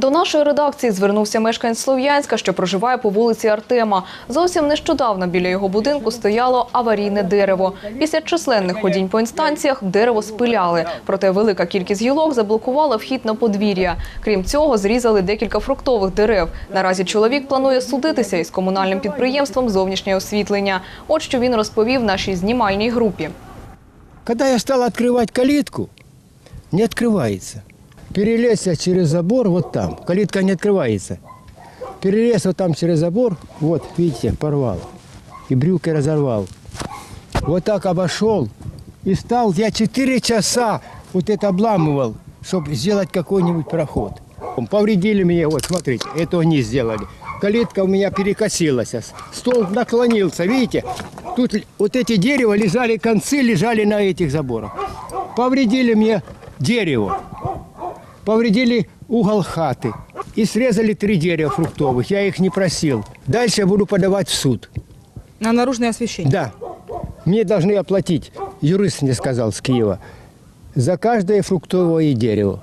До нашої редакції звернувся мешканець Слов'янська, що проживає по вулиці Артема. Зовсім нещодавно біля його будинку стояло аварійне дерево. Після численних ходінь по інстанціях дерево спиляли. Проте велика кількість гілок заблокувала вхід на подвір'я. Крім цього, зрізали декілька фруктових дерев. Наразі чоловік планує судитися із комунальним підприємством зовнішнє освітлення. От що він розповів нашій знімальній групі. Когда я стал открывать калитку, не открывается. Перелез я через забор вот там, калитка не открывается. Перелез вот там через забор, вот, видите, порвал. И брюки разорвал. Вот так обошел. И стал, я 4 часа вот это обламывал, чтобы сделать какой-нибудь проход. Повредили мне, вот смотрите, это они сделали. Калитка у меня перекосилась, стол наклонился, видите? Тут вот эти дерева лежали, концы лежали на этих заборах. Повредили мне дерево, повредили угол хаты и срезали три дерева фруктовых. Я их не просил. Дальше я буду подавать в суд. На наружное освещение. Да, мне должны оплатить, юрист мне сказал с Киева, за каждое фруктовое дерево.